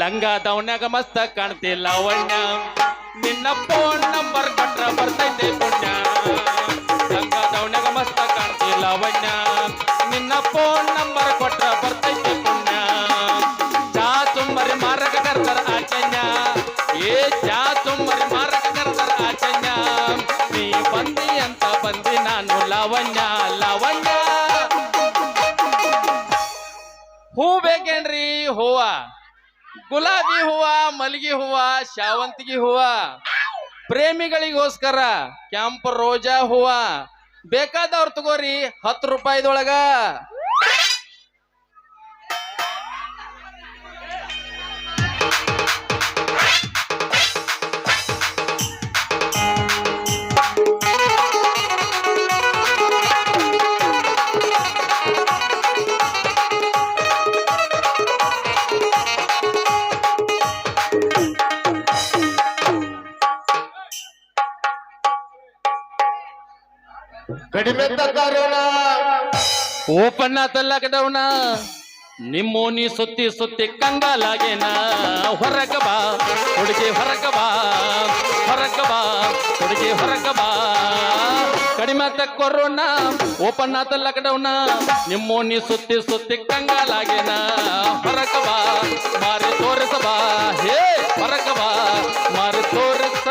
ಲಂಗ ದವನ್ಯಾಗ ಮಸ್ತ ಕಾಣ್ತಿ ಲಾವಣ್ಯ ನಿನ್ನ ಫೋನ್ ನಂಬರ್ ಕೊಟ್ರ ಬರ್ತೈತೆ ಪುಣ್ಯ. ಲಂಗ ದವನ್ಯಾಗ ಮಸ್ತ ಕಾಣ್ತಿ ಲಾವಣ್ಯ ನಿನ್ನ ಫೋನ್ ನಂಬರ್ ಕೊಟ್ರ ಬರ್ತೈತೆ ಪುಣ್ಯ. ಚಾ ತುಂಬರಿ ಮಾರಕ ಕರ್ತಾರ ಆಚನ್ಯ ಏ ಚಾ ತುಂಬರಿ ಮಾರಕ ಕರ್ತಾರ ಆಚನ್ಯ ನೀ ಬಂದಿ ಅಂತ ಬಂದಿ ನಾನು ಲಾವಣ್ಯ ಲಾವಣ್ಯ. ಹೂ ಬೇಕೇನ್ರಿ ಹೂವ? ಗುಲಾಬಿ ಹೂವ ಮಲ್ಲಿಗೆ ಹೂವ ಶಾವಂತಿಗೆ ಹೂವ ಪ್ರೇಮಿಗಳಿಗೋಸ್ಕರ ಕೆಂಪು ರೋಜಾ ಹೂವ ಬೇಕಾದವ್ರು ತಗೋರಿ ಹತ್ತು ರೂಪಾಯಿದೊಳಗ. ಕಡಿಮೆ ತಕ್ಕಾರೋಣ ಓಪನ್ ಆತಲ್ಲ ಕಡವಣ ನಿಮ್ಮೋನಿ ಸುತ್ತಿ ಸುತ್ತಿ ಕಂಗಾಲಾಗೇನ? ಹೊರಗ ಬಾ ಹುಡುಗಿ ಹೊರಗ ಬಾ ಹೊರಗ ಬಾ ಹುಡುಗಿ ಹೊರಗ ಬಾ. ಕಡಿಮೆ ಕೊರೋನ ಓಪನ್ ಆತ ಕಡವಣ ನಿಮ್ಮೋನಿ ಸುತ್ತಿ ಸುತ್ತಿ ಕಂಗಾಲಾಗೇನ? ಹೊರಗ ಬಾ, ಮಾರಿ ತೋರಿಸಬಾ. ಹೇ, ಹೊರಗ ಬಾ, ಮಾರಿ ತೋರಿಸ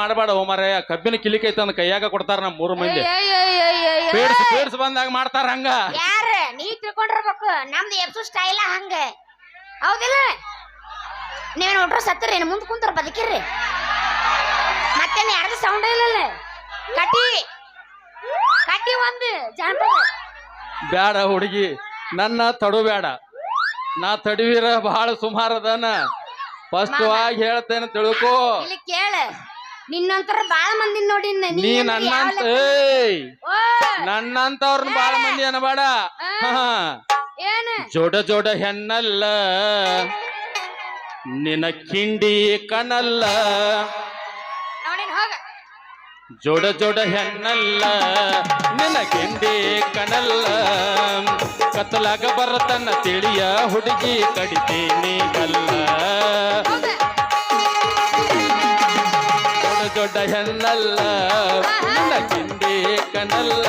ಮಾಡಬೇಡ ಹೋಮಾರ ಕಬ್ಬಿನ ಕಿಲಿಕೈತೆ ಅಂದ್ ಕೈಯಾಗ ಕೊಡ್ತಾರ ನಮ್ ಮೂರು ಮಂದಿ. ಪೇಡ್ಸ್ ಪೇಡ್ಸ್ ಬಂದಾಗ ಮಾಡ್ತಾರ ಹಂಗ. ಯಾರ ನೀ ತಿಳ್ಕೊಂಡಿರ್ಬೇಕು. ನಮ್ದು ಎಪ್ಸು ಸ್ಟೈಲ ಹಂಗ. ಹೌದಿಲ್ಲ? ನೀವೇನು ಹೊಟ್ರ ಸತ್ತರಿ? ಮುಂದ್ ಕುಂತಾರ ಬದುಕಿರ್ರಿ. ಮತ್ತೆ ಯಾರ್ದು ಸೌಂಡ್ ಇಲ್ಲ ಕಟ್ಟಿ. ಕಟ್ಟಿ ಒಂದು ಜಾನಪದ. ಬ್ಯಾಡ ಹುಡುಗಿ ನನ್ನ ತಡುಬೇಡ ನಾ ತಡವೀರ ಬಹಳ ಸುಮಾರದನ ಫಸ್ಟ್ ಆಗಿ ಹೇಳ್ತೇನೆ ತಿಳ್ಕೋ. ಇಲ್ಲಿ ಕೇಳ. ನಿನ್ನಂತರ ಬಾಳ ಮಂದಿ ನೋಡಿ ನೀ ನನ್ನಂತ ಏಯ್! ನನ್ನಂತವ್ರನ್ನ ಬಾಳ ಮಂದಿ ಅನಬೇಡ. ಏನು? ಜೋಡ ಜೋಡ ಹೆಣ್ಣಲ್ಲ. ನಿನ್ನ ಕಿಂಡಿ ಕಣಲ್ಲ. ನೋಡಿನ ಹೋಗ. ಜೋಡ ಜೋಡ ಹೆಣ್ಣಲ್ಲ. ನಿನ್ನ ಕಿಂಡಿ ಕಣಲ್ಲ. ಕತ್ತಲಾಗ ಬರತನ್ನ ತಿಳಿಯ ಹುಡುಗಿ ಕಡಿತೀನಿ ಕಲ್ಲ ದೊಡ್ಡ ದೊಡ್ಡ ಹೆಣ್ಣಲ್ಲ ನಿನ್ನ ಕಿಂಡಿ ಕಣಲ್ಲ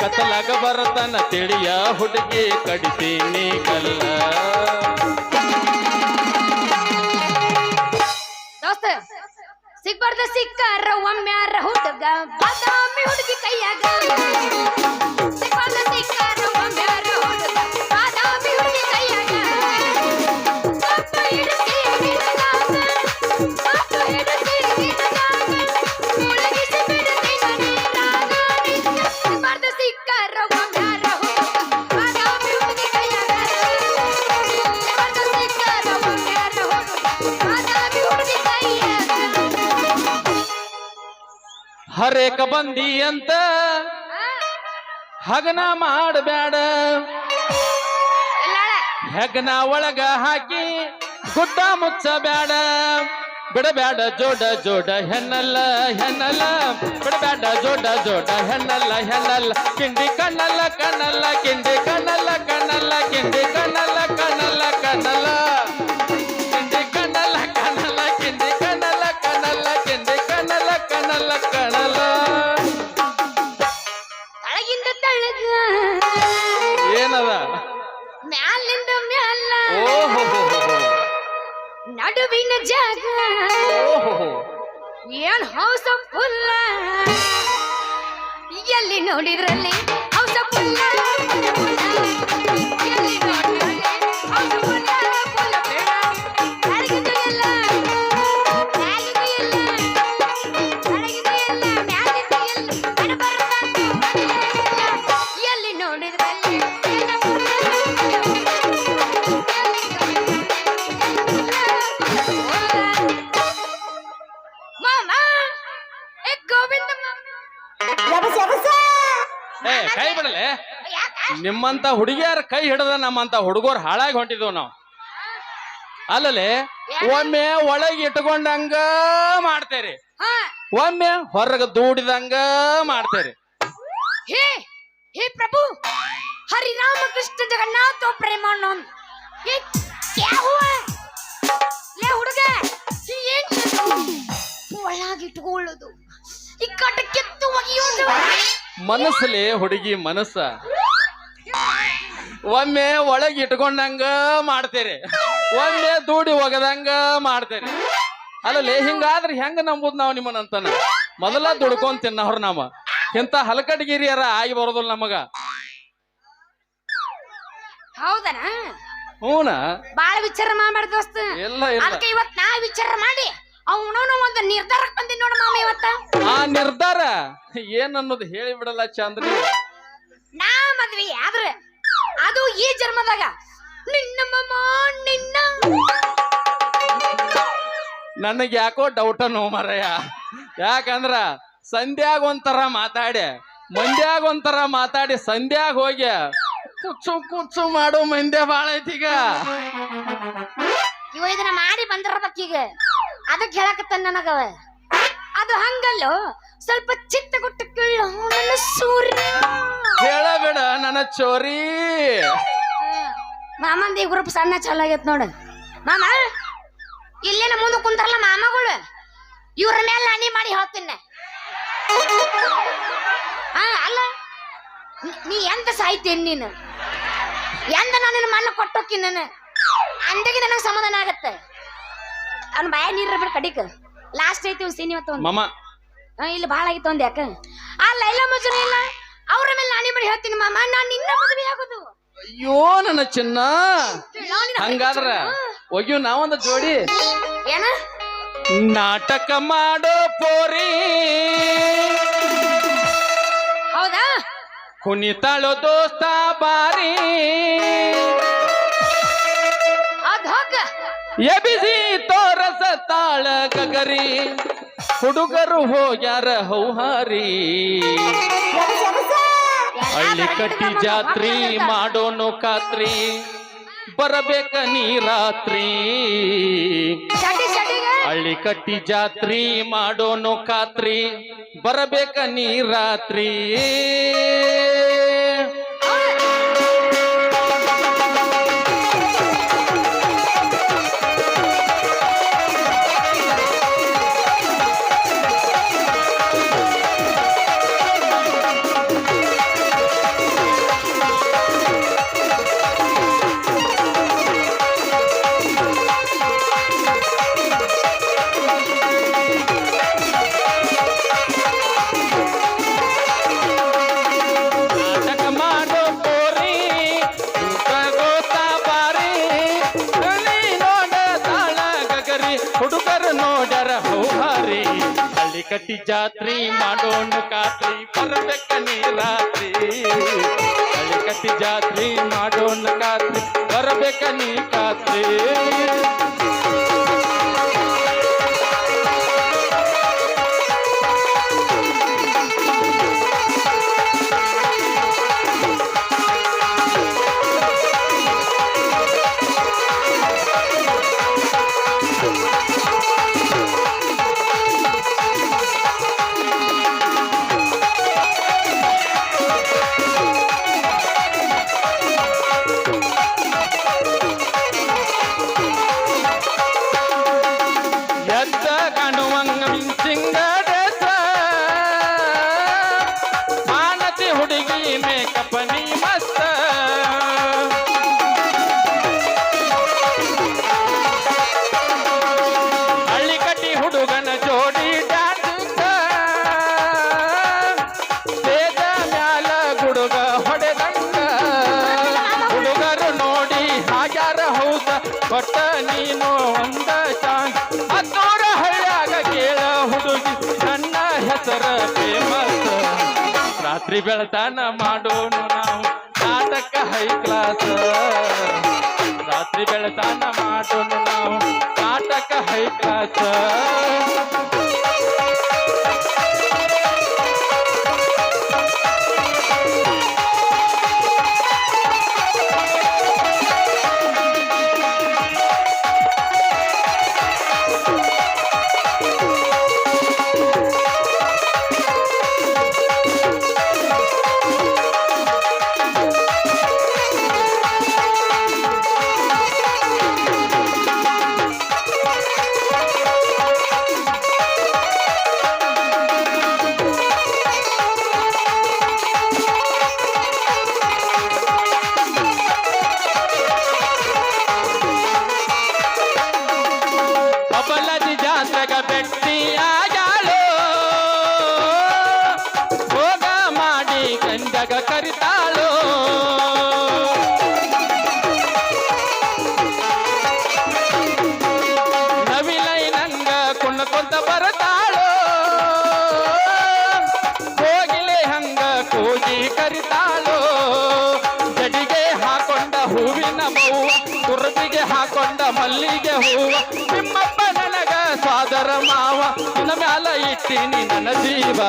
ಕತ್ತಲಾಗ ಬರತನ್ನ ತಿಳಿಯ ಹುಡುಗಿ ಕಡಿತೀನಿ ಕಲ್ಲ. ದೋಸ್ತ, ಸಿಗ್ಬಾರ್ದ ಸಿಕ್ಕಾರ, ಒಮ್ಮ್ಯಾರ ಹುಡುಗ, ಬಾದಾಮಿ ಹುಡುಗಿ ಕೈಯಾಗ. ಸಿಗ್ಬಾರ್ದ ಸಿಕ್ಕಾರ, ಒಮ್ಮ್ಯಾರ ಹುಡುಗ, ಬಾದಾಮಿ ಹುಡುಗಿ ಹರೇಕ ಬಂದಿ ಅಂತ ಹಗನ ಮಾಡಬೇಡ ಹೆಗ್ನ ಒಳಗ ಹಾಕಿ ಗುಡ್ಡ ಮುಚ್ಚಬೇಡ ಬಿಡಬೇಡ ಜೋಡ ಜೋಡ ಹೆಣ್ಣಲ್ಲ ಹೆಣ್ಣಲ್ಲ. ಬಿಡಬೇಡ ಜೋಡ ಜೋಡ ಹೆಣ್ಣಲ್ಲ ಹೆಣ್ಣಲ್ಲ. ಕಿಂಡಿ ಕಣ್ಣಲ್ಲ ಕಣ್ಣಲ್ಲ, ಕಿಂಡಿ ಕಣ್ಣಲ್ಲ ಕಣ್ಣಲ್ಲ, ಕಿಂಡಿ ಕಣ್ಣಲ್ಲ. ಮದುವಿನ ಜಾಗ. ಏನ್ ಹೌಸ ಫುಲ್ಲ ಎಲ್ಲಿ ನೋಡಿದ್ರಲ್ಲಿ ಹೌಸ ಫುಲ್ಲ ಕೈ ಬಿಡಲೆ? ನಿಮ್ಮಂತ ಹುಡುಗಿಯರ ಕೈ ಹಿಡದ ನಮ್ಮಂತ ಹುಡುಗರು ಹಾಳಾಗಿ ಹೊಂಟಿದ್ವು ನಾವು. ಅಲ್ಲಲೆ ಒಮ್ಮೆ ಒಳಗೆ ಇಟ್ಕೊಂಡಂಗ ಮಾಡ್ತೇರಿ. ಒಮ್ಮೆ ಹೊರಗ ದೂಡಿದಂಗ ಮಾಡ್ತೇರಿ. ಹೇ ಹೇ ಪ್ರಭು ಹರಿರಾಮ ಕೃಷ್ಣ ಜಗನ್ನಾಥ ಪ್ರೇಮ ಏ ಹುಡುಗ ಈ ಏನ್ ಒಳಗಿಟ್ಕೊಳ್ಳೋದು. ಈ ಕಟಕ್ಕೆ ಒಗೆಯೋದು. ಮನಸ್ಸಲ್ಲಿ ಹುಡುಗಿ ಮನಸ್ಸ. ಒಮ್ಮೆ ಒಳಗೆ ಇಟ್ಕೊಂಡಂಗ ಮಾಡ್ತೇರಿ. ಒಮ್ಮೆ ದೂಡಿ ಒಗದಂಗ ಮಾಡ್ತೇರಿ. ಅಲ್ಲಲ್ಲಿ ಹಿಂಗಾದ್ರೆ ಹೆಂಗ ನಂಬುದು ನಾವು ನಿಮ್ಮನಂತನ ಮೊದಲ ದುಡ್ಕೊಂಡ್ ತಿನ್ನವ್ರ ನಾಮ ಇಂಥ ಹಲಕಟಗಿರಿಯರ ಆಗಿ ಬರೋದಿಲ್ಲ ನಮಗ. ಹೌದನಾ? ಹೂನ? ಬಾಳ ವಿಚಾರ ಮಾಡ್ಬಾರ್ದು ದೋಸ್ತ. ಇಲ್ಲ ಇಲ್ಲ. ಅದಕ್ಕೆ ಇವತ್ ನಾ ವಿಚಾರ ಮಾಡಿ. ಅವನವನು ಒಂದು ನಿರ್ಧಾರಕ್ಕೆ ಬಂದಿ ನೋಡ ಮಾಮ ಇವತ್ತ. ಆ ನಿರ್ಧಾರ? ಏನನ್ನೋದು ಅನ್ನೋದು ಹೇಳಿ ಬಿಡಲ್ಲ ಚಂದ್ರಿ. ನಾ ಮದ್ವಿ ಆದ್ರೆ ಅದು ಈ ಜನ್ಮದಾಗ. ನಿನ್ನ ಮಮ್ಮ ನಿನ್ನ. ನನಗೆ ಯಾಕೋ ಡೌಟ ನೋ ಮರಯ್ಯ ಯಾಕಂದ್ರ ಸಂಧ್ಯಾಗ ಒಂಥರ ಮಾತಾಡಿ ಮಂದ್ಯಾಗ ಒಂಥರ ಮಾತಾಡಿ ಸಂಧ್ಯಾಗ ಹೋಗಿ ಕುಚ್ಚು ಕುಚ್ಚು ಮಾಡೋ ಮಂದ್ಯ ಬಾಳ ಈಗ. ಇವ ಇದನ್ನ ಮಾಡಿ ಬಂದಿರ್ಬೇಕೀಗ ಅದಕ್ಕೆ ಹೇಳಕತ್ತ ನನಗವ ಅದು ಹಂಗಲ್ಲ? ಸ್ವಲ್ಪ ಚಿತ್ತ ಕೊಟ್ಟು ಕೇಳು. ನನ್ನ ಸೂರ್ಯ. ಹೇಳಬೇಡ ನನ್ನ ಚೋರಿ. ಮಾಮಂದಿ ಗ್ರೂಪ್ ಸಣ್ಣ ಚಾಲು ಆಗೈತ್ ನೋಡು. ಮಾಮ ಇಲ್ಲೇನ ಮುಂದೆ ಕುಂತಾರಲ್ಲ ಮಾಮಗಳು? ಇವ್ರ ಮೇಲೆ ನಾನು ಮಾಡಿ ಹೇಳ್ತೀನಿ. ಹಾ ಅಲ್ಲ. ನೀ- ಎಂತ ಸಾಯ್ತೇನ್ ನೀನು? ಎಂತ ನಾನು ಮಣ್ಣು ಕೊಟ್ಟೋಕಿ ನಾನು? ಅಂದಾಗೆ ನನಗೆ ಸಮಾಧಾನ ಆಗತ್ತೆ. ಅವ್ನ ಬಾಯ ನೀರ್ ಬಿಡ ಕಡಿಕ ಲಾಸ್ಟ್ ಐತಿ ಸೀನಿ ಇವತ್ತು ಮಮ್ಮ ಇಲ್ಲಿ ಭಾಳ ಆಗಿತ್ತು ಒಂದ್ ಯಾಕ? ಆ ಲೈಲಾ ಮಜುನ ಇಲ್ಲ? ಅವ್ರ ಮೇಲೆ ನಾನೇ ಮಾಡಿ ಹೇಳ್ತೀನಿ ಮಾಮ. ನಾನ್ ನಿನ್ನ ಮದುವೆ ಆಗುದು. ಅಯ್ಯೋ ನನ್ನ ಚಿನ್ನ. ಹಂಗಾದ್ರ ಒಗ್ಯು ನಾವೊಂದ ಜೋಡಿ. ಏನ? ನಾಟಕ ಮಾಡೋ ಪೋರಿ. ಹೌದಾ? ಕುಣಿತಾಳೋ ದೋಸ್ತ ಬಾರಿ. ಅದ್ ಹೋಗ. ಎಬಿಸಿ ತಾಳ ಗಗರಿ. ಹುಡುಗರು ಹೋಗ್ಯಾರ ಹೌಹಾರಿ. ಹಳ್ಳಿ ಕಟ್ಟಿ ಜಾತ್ರಿ ಮಾಡೋನು ಖಾತ್ರಿ. ಬರಬೇಕ ನೀ ರಾತ್ರಿ ಹಳ್ಳಿ ಕಟ್ಟಿ ಜಾತ್ರಿ ಮಾಡೋನು ಖಾತ್ರಿ. ಬರಬೇಕ ನೀ ರಾತ್ರಿ ನೋಡರ ಹೌಹಾರಿ, ಹಳ್ಳಿ ಕಟ್ಟಿ ಜಾತ್ರಿ ಮಾಡೋಣ ಖಾತ್ರಿ ಬರಬೇಕ ನೀ ರಾತ್ರಿ ಹಳ್ಳಿ ಕಟ್ಟಿ ಜಾತ್ರಿ ಮಾಡೋಣ ಖಾತ್ರಿ ಬರಬೇಕ ನೀ ಹೆಸರ ಫೇಮಸ್ ರಾತ್ರಿ ಬೆಳತನ ಮಾಡೋನು ನಾವು ನಾಟಕ ಹೈ ಕ್ಲಾಸ್ ರಾತ್ರಿ ಬೆಳತನ ಮಾಡೋನು ನಾವು ನಾಟಕ ಹೈ ಕ್ಲಾಸ್ ಮ್ಯಾಲ ಇಟ್ಟಿನಿ ನನ್ನ ಜೀವ.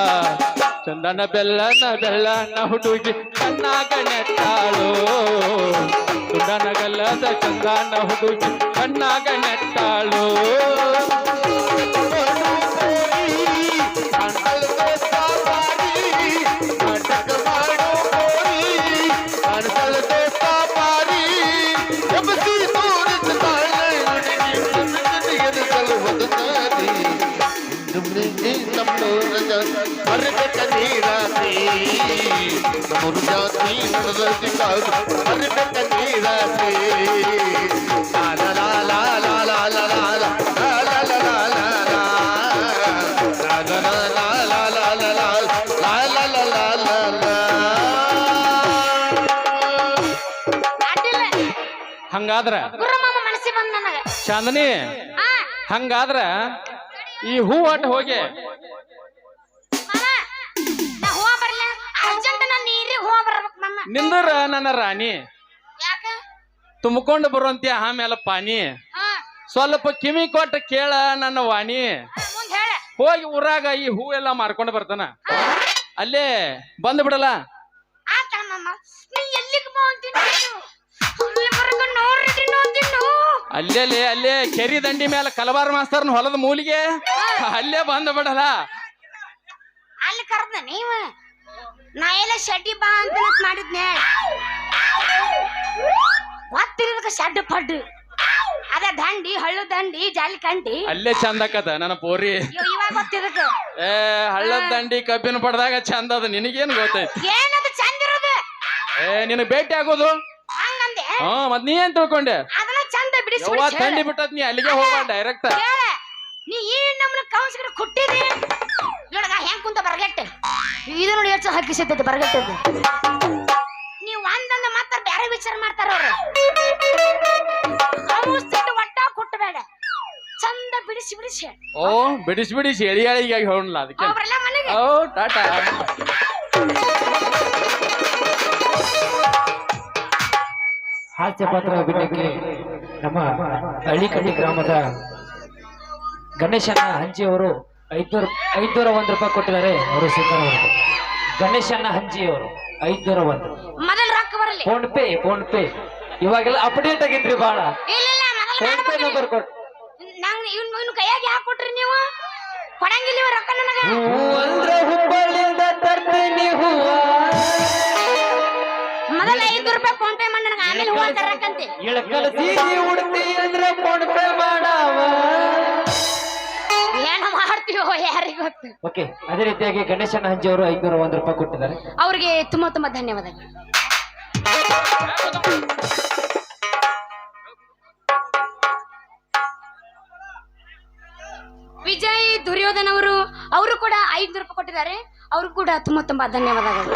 ಚಂದನ ಬೆಲ್ಲನ ಬೆಲ್ಲನ ಹುಡುಗಿ ಕಣ್ಣಾಗ ನೆಟ್ಟಾಳು. ಚಂದನ ಗಲ್ಲದ ಚಂದನ ಹುಡುಗಿ ಕಣ್ಣಾಗ ನೆಟ್ಟಾಳು. ನಮ್ಮೂರ ಅರ್ಬಿಟ ನೀರಾಸಿ ನಮ್ಮೂರು ಜಾತಿ ನಡದಿ ಕಾದು ಅರ್ಬಿಟ ನೀರಾಸಿ ಲಾಲ ಲಾಲ ಲಾಲ ಲಾಲ ಹಂಗಾದ್ರ ಚಾಂದನಿ ಹಂಗಾದ್ರ ಈ ಹೂ ಅಟ್ ಹೋಗಿ. ನಿಂದ್ರ ನನ್ನ ರಾಣಿ. ತುಂಬಿಕೊಂಡು ಬರುವಂತ ಆಮೇಲೆ ಪಾನಿ. ಸ್ವಲ್ಪ ಕಿಮಿ ಕೊಟ್ಟ ಕೇಳ ನನ್ನ ವಾಣಿ. ಹೋಗಿ ಊರಾಗ ಈ ಹೂ ಎಲ್ಲ ಮಾರ್ಕೊಂಡು ಬರ್ತಾನ. ಅಲ್ಲೇ ಬಂದ್ ಬಿಡಲ್ಲ. ಅಲ್ಲೇ ಅಲ್ಲೇ ಕೆರಿ ದಂಡಿ ಮೇಲೆ ಕಲಬಾರ್ ಮಾಸ್ತಾರ ಹೊಲದ ಮೂಲಿಗೆ. ಅಲ್ಲೇ ಬಂದ ಬಿಡಲ್ಲ. ಅಲ್ಲಿ ಕರ್ದ ನೀವ? ನಾ ಎಲ್ಲ ಶಡ್ಡಿ ಬಾ ಅಂತ ಮಾಡಿದ್ನೆ. ಗೊತ್ತಿರೋದಕ್ಕೆ ಶೆಡ್ ಪಡ್ಡು. ಅದ ದಂಡಿ ಹಳ್ಳು ದಂಡಿ ಜಾಲಿ ಕಂಡಿ. ಅಲ್ಲೇ ಚಂದ ನನ್ನ ಪೋರಿ. ಇವ್- ಇವಾಗ ಗೊತ್ತಿರೋದು ಏ ಹಳ್ಳದ ದಂಡಿ ಕಬ್ಬಿನ ಪಡ್ದಾಗ ಚಂದ ಅದ. ನಿನಗೇನ್ ಗೊತ್ತೈತಿ? ಏನದು ಚಂದ ಇರೋದು? ಏ ನಿನಗ್ ಭೇಟಿ ಆಗೋದು? ಹಂಗಂದೆ? ಹಾ ಮತ್ ನೀ ಏನ್ ತಿಳ್ಕೊಂಡೆ? ಅದನ್ನ ಚಂದ ಬಿಡಿಸಿ ಯವ್ವ ಬಿಡಿಸಿ ತಂಡಿ ಹೇಳು. ಬಿಟ್ಟತ್ ನೀ ಅಲ್ಲಿಗೆ ಹೋಗ ಡೈರೆಕ್ಟ್ ಹೇಳ ನೀ ಈ ಕೌನ್ಸಿಗರ ಕೊಟ್ಟಿದಿ. ನೋಡಗ ಹೆಂಗ್ ಕುಂತ ಬರಗಟ್ಟೆ? ಇದು ನೋಡಿ ಎಷ್ಟು ಹಕ್ಕಿ ಸಿಗ್ತೈತಿ ಬರಗೆಟ್ಟದು ನೀವು ಒಂದಂದ ಮಾತ್ರ ಬೇರೆ ವಿಚಾರ ಮಾಡ್ತಾರ ಅವ್ರು. ಒಟ್ಟ ಕುಟ್ಟಬೇಡ ಚಂದ ಬಿಡಿಸಿ ಬಿಡಿಸಿ ಓ ಬಿಡಿಸಿ ಬಿಡಿಸಿ ಎಳಿ ಎಳಿಗಾಗಿ ಅದಕ್ಕೆ. ಅವ್ರಲ್ಲ ಮನೆಗೆ. ಓ ಟಾಟಾ. ಹಾಸ್ಯ ಪಾತ್ರ ಅಭಿನಯಕ್ಕೆ ನಮ್ಮ ಹಳ್ಳಿಕಟ್ಟಿ ಗ್ರಾಮದ ಗಣೇಶನ ಹಂಜಿಯವರು ಅವರು ಐದ್ನೂರ ಐದ್ನೂರ ಒಂದ್ ರೂಪಾಯಿ ಕೊಟ್ಟಿದ್ದಾರೆ ಅವರು ಸ್ವೀಕಾರ ಅವರು ಗಣೇಶನ ಹಂಜಿಯವರು ಐದ್ನೂರ ಒಂದು. ಮೊದಲ್ ರೊಕ್ಕ ಬರಲಿ. ಫೋನ್ ಪೇ ಫೋನ್ ಪೇ ಇವಾಗೆಲ್ಲ ಅಪ್ಡೇಟ್ ಆಗಿದ್ರಿ ಬಹಳ ಇಲ್ಲ ಇಲ್ಲ ಮೊದಲ್ ಫೋನ್ ಪೇ. ನಂಬರ್ ಕೊಟ್ಟು ನಂಗ್ ಇವ್ನ ಇವ್ನ ಕೈಯಾಗ ಯಾಕೆ ಕೊಟ್ರಿ ನೀವು? ಕೊಡಂಗಿಲ್ಲ ಇವ ರೊಕ್ಕ ನನಗ. ಅಂದ್ರೆ ಹುಬ್ಬಳ್ಳಿಯಿಂದ ತರ್ತೀನಿ ಹೂವ ಮೊದಲ ಐದು ರೂಪಾಯಿ ಫೋನ್ ಪೇ ಮಾಡಿ ನನಗೆ. ಆಮೇಲೆ ಹೂವ ತರಕಂತೆ ಇಳಕಲ ಸೀರೆ ಉಡ್ತಿ ಅಂದ್ರೆ ಫೋನ್ ಪೇ ಮಾಡಾವ. ಮಾಡ್ತೀವೋ ಯಾರಿಗ್ ಗೊತ್ತು? ಓಕೆ ಅದೇ ರೀತಿಯಾಗಿ ಗಣೇಶನ ಹಂಜಿಯವರು ಅವರು ಐದ್ನೂರ ಒಂದ್ ರೂಪಾಯಿ ಕೊಟ್ಟಿದ್ದಾರೆ. ಅವ್ರಿಗೆ ತುಂಬಾ ತುಂಬಾ ಧನ್ಯವಾದಗಳು. ವಿಜಯ್ ದುರ್ಯೋಧನ್ ಅವರು ಅವರು ಕೂಡ ಐದು ರೂಪಾಯಿ ಕೊಟ್ಟಿದ್ದಾರೆ. ಅವ್ರಿಗೂ ಕೂಡ ತುಂಬಾ ತುಂಬಾ ಧನ್ಯವಾದಗಳು.